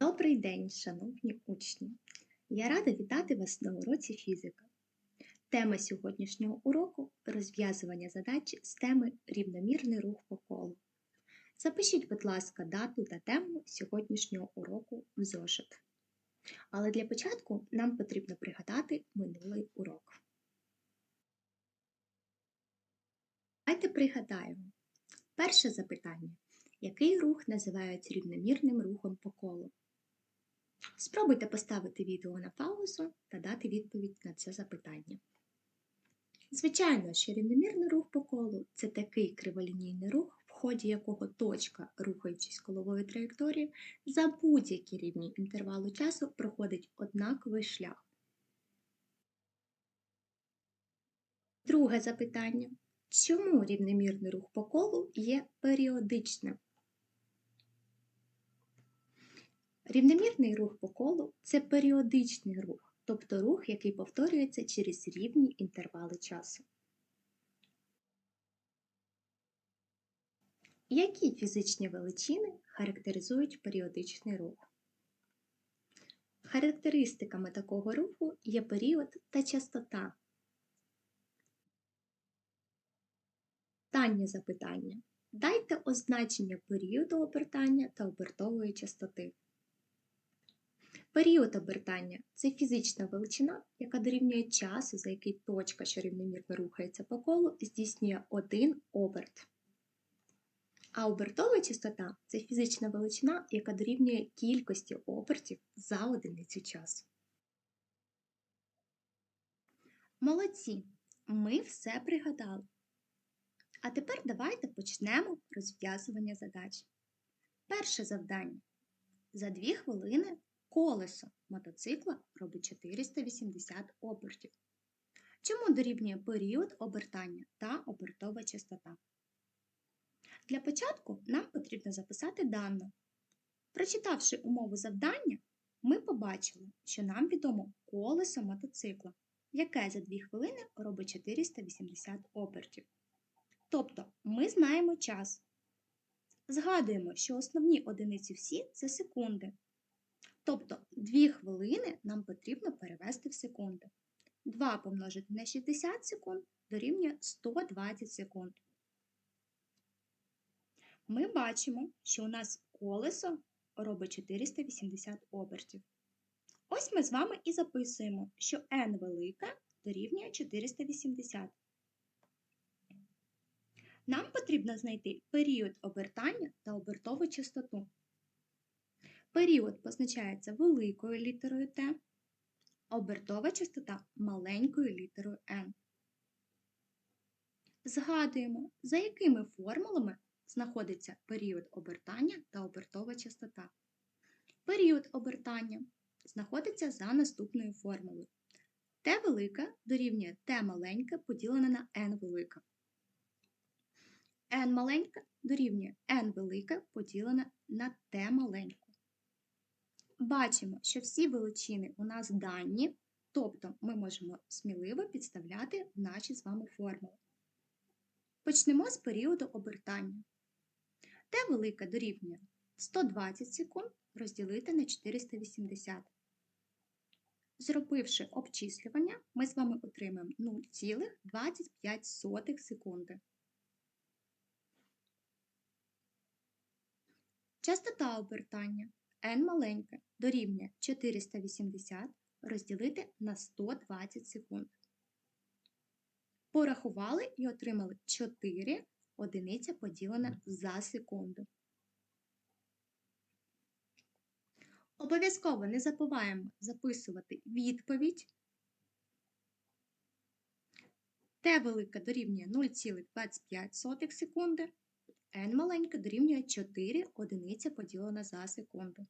Добрий день, шановні учні! Я рада вітати вас на уроці фізика. Тема сьогоднішнього уроку розв'язування задач з теми рівномірний рух по колу. Запишіть, будь ласка, дату та тему сьогоднішнього уроку в зошит. Але для початку нам потрібно пригадати минулий урок. Давайте пригадаємо. Перше запитання. Який рух називають рівномірним рухом по колу? Спробуйте поставити відео на паузу та дати відповідь на це запитання. Звичайно, що рівномірний рух по колу це такий криволінійний рух, в ході якого точка, рухаючись коловою траєкторією, за будь-які рівні інтервалу часу проходить однаковий шлях. Друге запитання. Чому рівномірний рух по колу є періодичним? Рівномірний рух по колу це періодичний рух, тобто рух, який повторюється через рівні інтервали часу. Які фізичні величини характеризують періодичний рух? Характеристиками такого руху є період та частота. Останнє запитання. Дайте означення періоду обертання та обертової частоти. Період обертання це фізична величина, яка дорівнює часу, за який точка, що рівномірно рухається по колу, здійснює один оберт. А обертова частота це фізична величина, яка дорівнює кількості обертів за одиницю часу. Молодці! Ми все пригадали. А тепер давайте почнемо розв'язування задач. Перше завдання. За 2 хвилини колесо мотоцикла робить 480 обертів. Чому дорівнює період обертання та обертова частота? Для початку нам потрібно записати дану. Прочитавши умову завдання, ми побачили, що нам відомо колесо мотоцикла, яке за 2 хвилини робить 480 обертів. Тобто ми знаємо час. Згадуємо, що основні одиниці всі це секунди. Тобто 2 хвилини нам потрібно перевести в секунди. 2 помножити на 60 секунд дорівнює 120 секунд. Ми бачимо, що у нас колесо робить 480 обертів. Ось ми з вами і записуємо, що n велика дорівнює 480. Нам потрібно знайти період обертання та обертову частоту. Період позначається великою літерою Т, обертова частота маленькою літерою N. Згадуємо, за якими формулами знаходиться період обертання та обертова частота. Період обертання знаходиться за наступною формулою. Т велика дорівнює Т маленьке поділене на n велика. n маленька дорівнює n велика поділене на Т маленьку. Бачимо, що всі величини у нас дані, тобто ми можемо сміливо підставляти наші з вами формули. Почнемо з періоду обертання. Т велика дорівнює 120 секунд розділити на 480. Зробивши обчислювання, ми з вами отримаємо 0,25 секунди. Частота обертання n маленьке дорівнює 480 розділити на 120 секунд. Порахували і отримали 4 одиниця поділена за секунду. Обов'язково не забуваємо записувати відповідь. Т велика дорівнює 0,25 секунди, n маленька дорівнює 4 одиниця поділена за секунду.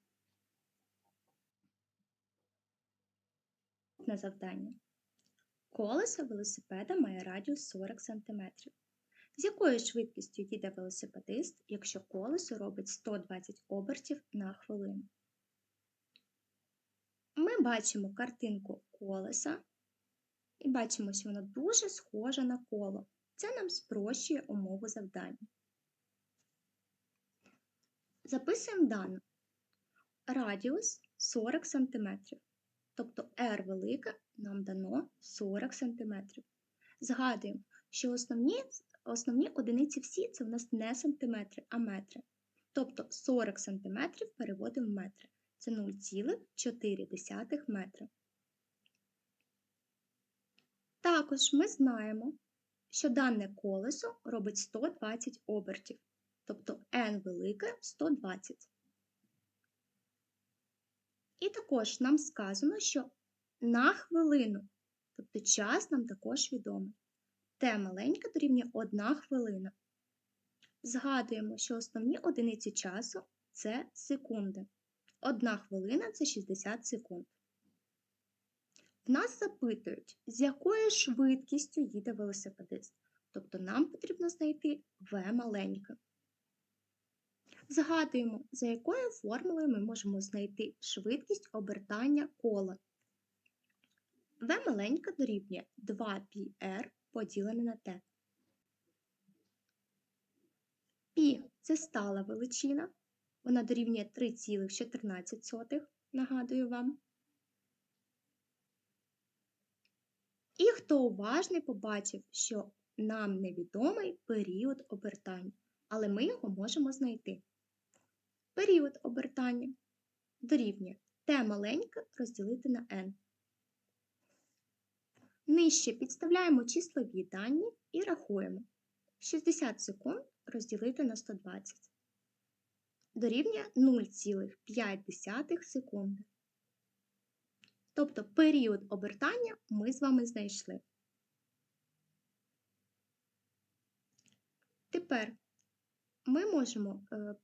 На завдання. Колесо велосипеда має радіус 40 см. З якою швидкістю їде велосипедист, якщо колесо робить 120 обертів на хвилину? Ми бачимо картинку колеса і бачимо, що воно дуже схоже на коло. Це нам спрощує умову завдання. Записуємо дану. радіус 40 см. Тобто r велике нам дано 40 см. Згадуємо, що основні, основні одиниці всі це в нас не сантиметри, а метри. Тобто 40 см переводимо в метри. Це 0,4 метра. Також ми знаємо, що дане колесо робить 120 обертів, тобто n велике 120. І також нам сказано, що на хвилину, тобто час нам також відомий. Т маленьке дорівнює 1 хвилина. Згадуємо, що основні одиниці часу це секунди. Одна хвилина це 60 секунд. В нас запитують, з якою швидкістю їде велосипедист. Тобто нам потрібно знайти В маленьке. Згадуємо, за якою формулою ми можемо знайти швидкість обертання кола. В маленьке дорівнює 2πr поділене на t. Пі це стала величина, вона дорівнює 3,14, нагадую вам. І хто уважний побачив, що нам невідомий період обертання, але ми його можемо знайти. Період обертання дорівнює t маленьке розділити на n. Нижче підставляємо числові дані і рахуємо. 60 секунд розділити на 120. Дорівнює 0,5 секунди. Тобто період обертання ми з вами знайшли. Тепер ми можемо е,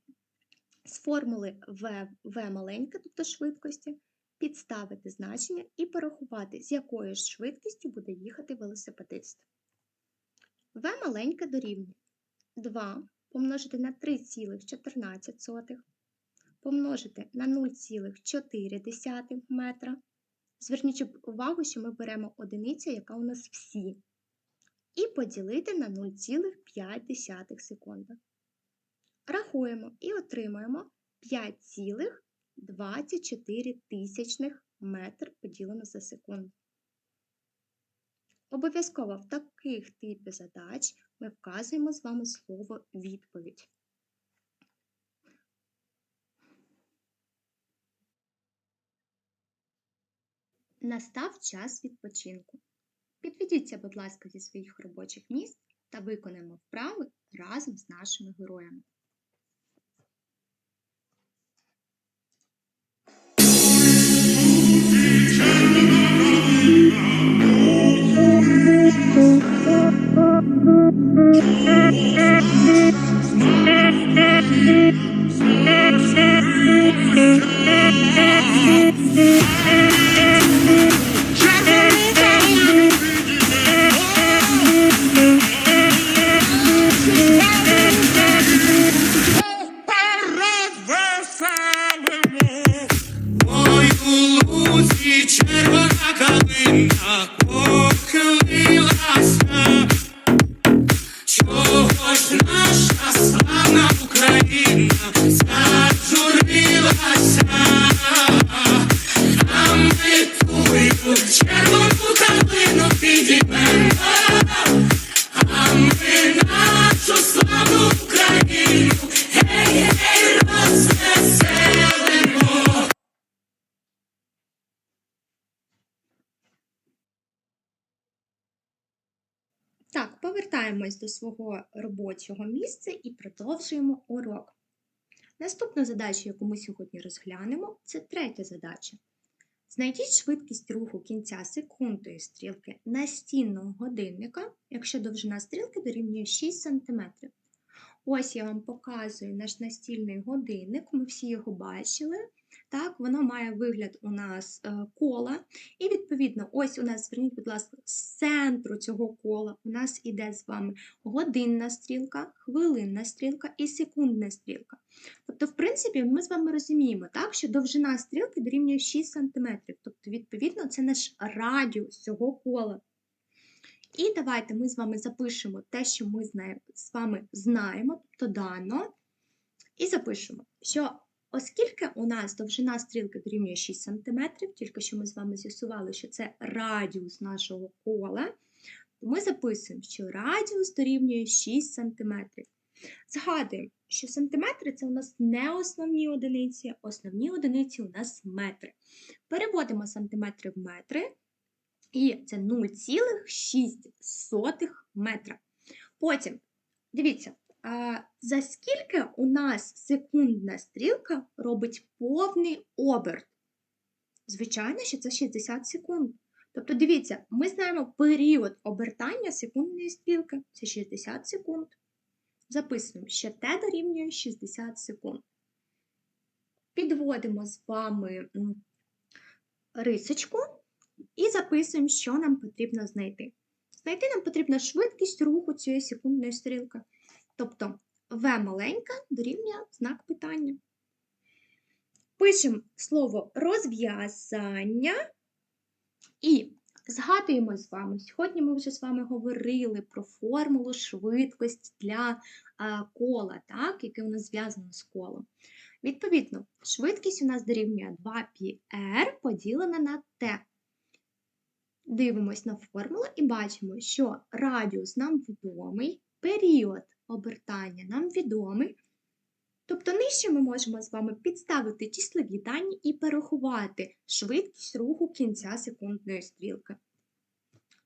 з формули v, v маленьке, тобто швидкості, підставити значення і порахувати, з якою ж швидкістю буде їхати велосипедист. v маленьке дорівнює 2 помножити на 3,14, помножити на 0,4 метра. Зверніть увагу, що ми беремо одиницю, яка у нас всі, і поділити на 0,5 секунди. Рахуємо і отримаємо 5,24 тисячних метр поділено за секунду. Обов'язково в таких типів задач ми вказуємо з вами слово відповідь. Настав час відпочинку. Підведіться, будь ласка, зі своїх робочих місць та виконаємо вправи разом з нашими героями. Thank you. Так, повертаємось до свого робочого місця і продовжуємо урок. Наступна задача, яку ми сьогодні розглянемо, це третя задача. Знайдіть швидкість руху кінця секундної стрілки настінного годинника, якщо довжина стрілки дорівнює 6 см. Ось я вам показую наш настільний годинник, ми всі його бачили. Так, воно має вигляд у нас е, кола. І, відповідно, ось у нас, зверніть, будь ласка, з центру цього кола у нас іде з вами годинна стрілка, хвилинна стрілка і секундна стрілка. Тобто, в принципі, ми з вами розуміємо, так, що довжина стрілки дорівнює 6 см. Тобто, відповідно, це наш радіус цього кола. І давайте ми з вами запишемо те, що ми з вами знаємо, тобто дано, і запишемо, що Оскільки у нас довжина стрілки дорівнює 6 см, тільки що ми з вами з'ясували, що це радіус нашого кола, то ми записуємо, що радіус дорівнює 6 см. Згадуємо, що сантиметри це у нас не основні одиниці, основні одиниці у нас метри. Переводимо сантиметри в метри, і це 0,6 метра. Потім, дивіться, за скільки у нас секундна стрілка робить повний оберт? Звичайно, що це 60 секунд. Тобто, дивіться, ми знаємо період обертання секундної стрілки це 60 секунд. Записуємо, що t дорівнює 60 секунд. Підводимо з вами рисочку і записуємо, що нам потрібно знайти. Знайти нам потрібно швидкість руху цієї секундної стрілки. Тобто v маленька дорівнює знак питання. Пишемо слово розв'язання і згадуємо з вами. Сьогодні ми вже з вами говорили про формулу швидкості для кола, так, яке у нас зв'язано з колом. Відповідно, швидкість у нас дорівнює 2πr поділена на t. Дивимось на формулу і бачимо, що радіус нам відомий, період обертання нам відомий. Тобто нижче ми можемо з вами підставити числові дані і порахувати швидкість руху кінця секундної стрілки.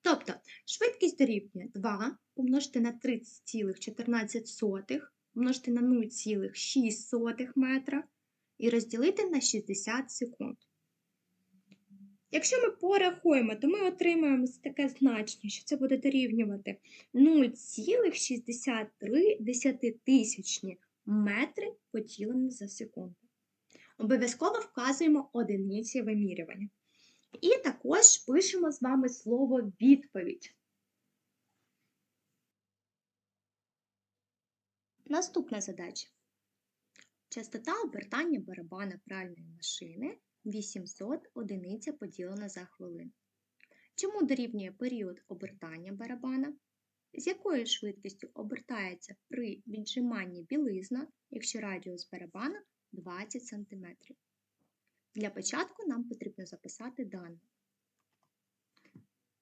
Тобто швидкість дорівнює 2 помножити на 30,14 помножити на 0,6 метра і розділити на 60 секунд. Якщо ми порахуємо, то ми отримаємо таке значення, що це буде дорівнювати 0,63 десятитисячні метри поділені за секунду. Обов'язково вказуємо одиниці вимірювання. І також пишемо з вами слово відповідь. Наступна задача. Частота обертання барабана пральної машини 800 одиниця поділена за хвилину. Чому дорівнює період обертання барабана? З якою швидкістю обертається при віджиманні білизна, якщо радіус барабана 20 см. Для початку нам потрібно записати дані.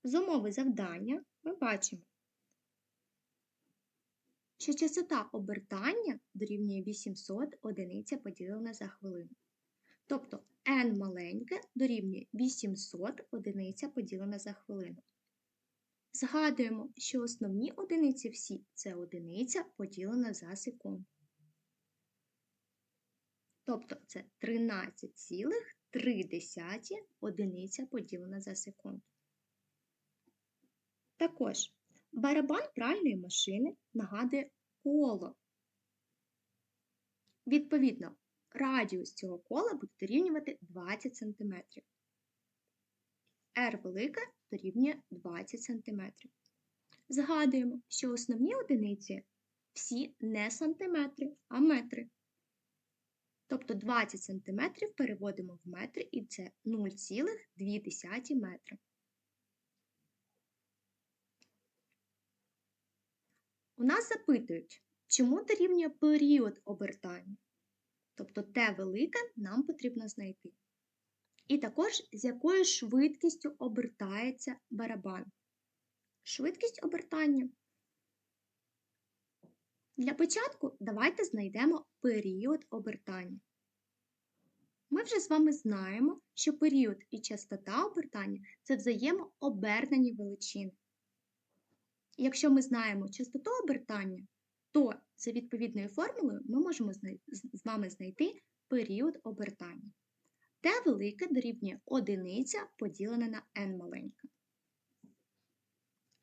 З умови завдання ми бачимо, що частота обертання дорівнює 800 одиниця поділена за хвилину. Тобто n маленьке дорівнює 800 одиниця поділена за хвилину. Згадуємо, що основні одиниці всі це одиниця поділена за секунду. Тобто це 13,3 одиниця поділена за секунду. Також барабан пральної машини нагадує коло. Відповідно, радіус цього кола буде дорівнювати 20 см. R велика дорівнює 20 см. Згадуємо, що основні одиниці всі не сантиметри, а метри. Тобто 20 см переводимо в метри і це 0,2 метри. У нас запитують, чому дорівнює період обертання. Тобто Т велике нам потрібно знайти. І також з якою швидкістю обертається барабан. Швидкість обертання. Для початку давайте знайдемо період обертання. Ми вже з вами знаємо, що період і частота обертання це взаємообернені величини. Якщо ми знаємо частоту обертання, то за відповідною формулою ми можемо з вами знайти період обертання. Т велике дорівнює одиниця поділена на n маленька.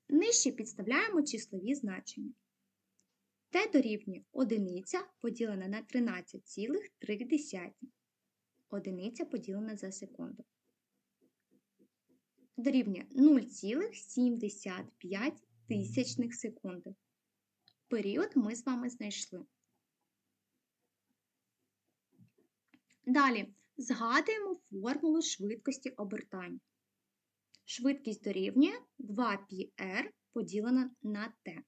Нижче підставляємо числові значення. Т дорівнює одиниця поділена на 13,3. Одиниця поділена за секунду. Дорівнює 0,75 тисячних секунди. Період ми з вами знайшли. Далі згадуємо формулу швидкості обертань. Швидкість дорівнює 2πr поділена на t.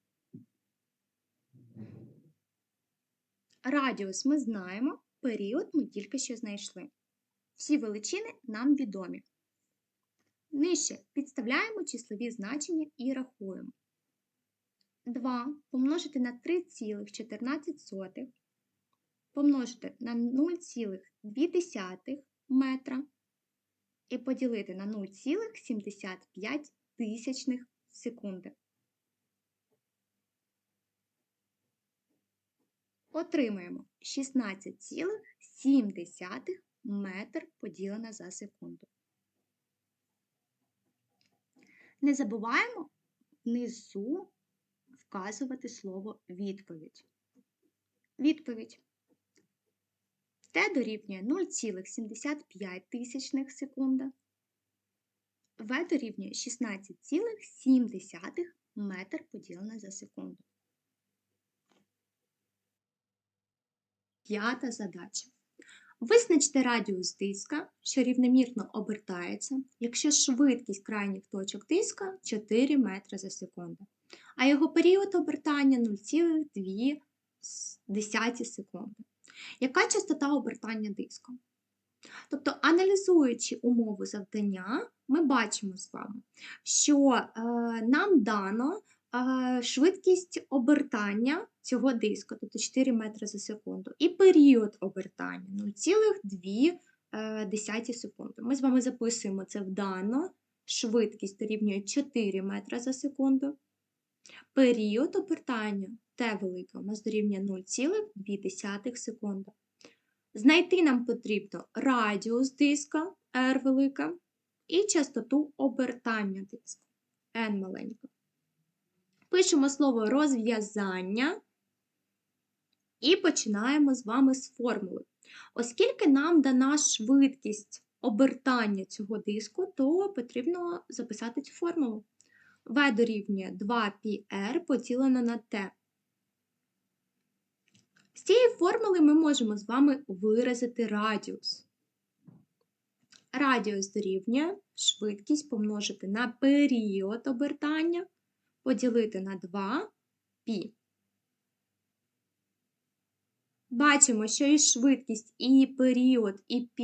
Радіус ми знаємо, період ми тільки що знайшли. Всі величини нам відомі. Нижче підставляємо числові значення і рахуємо. 2 помножити на 3,14 помножити на 0,2 метра і поділити на 0,75 тисячних секунди. Отримаємо 16,7 метр поділене за секунду. Не забуваємо внизу вказувати слово відповідь. Відповідь. Т дорівнює 0,75 тисячних секунди. В дорівнює 16,7 метр поділене за секунду. П'ята задача. Визначте радіус диска, що рівномірно обертається, якщо швидкість крайніх точок диска 4 метри за секунду, а його період обертання 0,2 секунди. Яка частота обертання диска? Тобто, аналізуючи умову завдання, ми бачимо з вами, що е, нам дано е, швидкість обертання цього диска, тобто 4 метри за секунду, і період обертання 0,2 е, секунди. Ми з вами записуємо це вдано. Швидкість дорівнює 4 метри за секунду. Період обертання Т велике у нас дорівнює 0,2 секунди. Знайти нам потрібно радіус диска R велика і частоту обертання диска N маленька. Пишемо слово розв'язання і починаємо з вами з формули. Оскільки нам дана швидкість обертання цього диску, то потрібно записати цю формулу. V дорівнює 2πr поділено на T. З цієї формули ми можемо з вами виразити радіус. Радіус дорівнює швидкість помножити на період обертання, поділити на 2 π. Бачимо, що і швидкість, і період, і π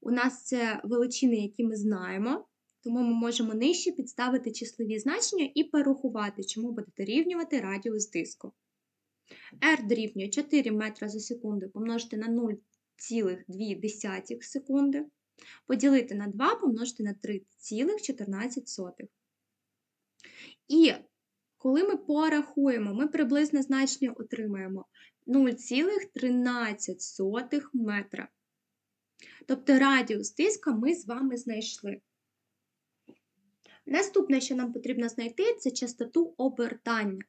у нас це величини, які ми знаємо, тому ми можемо нижче підставити числові значення і порахувати, чому буде дорівнювати радіус диску. R дорівнює 4 метра за секунду помножити на 0,2 секунди, поділити на 2 помножити на 3,14. І коли ми порахуємо, ми приблизне значення отримаємо 0,13 метра. Тобто радіус диска ми з вами знайшли. Наступне, що нам потрібно знайти, це частоту обертання.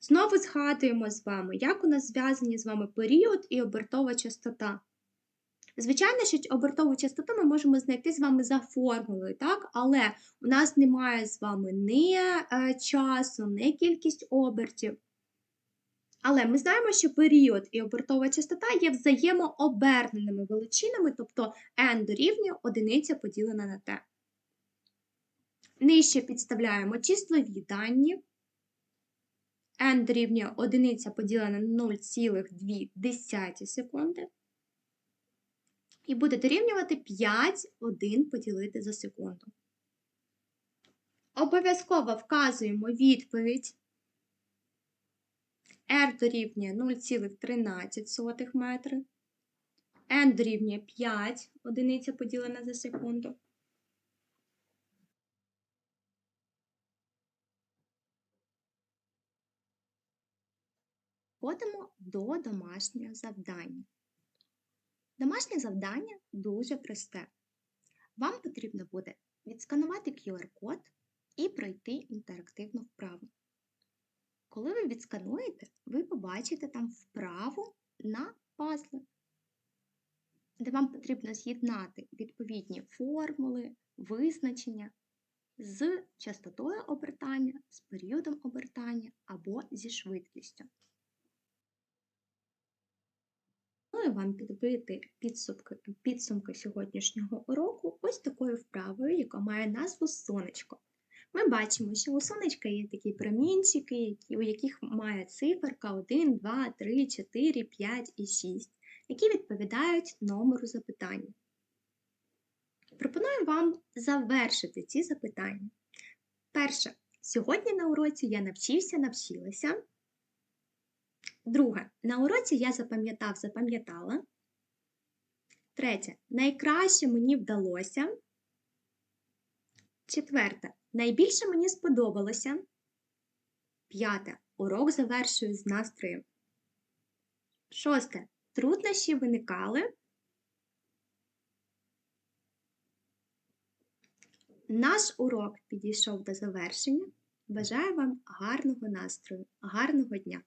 Знову згадуємо з вами, як у нас зв'язані з вами період і обертова частота. Звичайно, що обертову частоту ми можемо знайти з вами за формулою, так? але у нас немає з вами ні е, часу, ні кількість обертів. Але ми знаємо, що період і обертова частота є взаємооберненими величинами, тобто n дорівнює одиниця поділена на t. Нижче підставляємо числові дані. n дорівнює одиниця поділена на 0,2 секунди. І буде дорівнювати 5 1 поділити за секунду. Обов'язково вказуємо відповідь. R дорівнює 0,13 метри. N дорівнює 5 одиниця поділена за секунду. Ходимо до домашнього завдання. Домашнє завдання дуже просте. Вам потрібно буде відсканувати QR-код і пройти інтерактивну вправу. Коли ви відскануєте, ви побачите там вправу на пазли, де вам потрібно з'єднати відповідні формули, визначення з частотою обертання, з періодом обертання або зі швидкістю. Пропоную вам підбити підсумки, підсумки сьогоднішнього уроку ось такою вправою, яка має назву сонечко. Ми бачимо, що у сонечка є такі промінчики, у яких має циферка 1, 2, 3, 4, 5 і 6, які відповідають номеру запитання. Пропоную вам завершити ці запитання. Перше. Сьогодні на уроці я навчився, навчилася. Друге. На уроці я запам'ятав, запам'ятала. Третє. Найкраще мені вдалося. Четверте. Найбільше мені сподобалося. П'яте. Урок завершую з настроєм. Шосте. Труднощі виникали. Наш урок підійшов до завершення. Бажаю вам гарного настрою, гарного дня!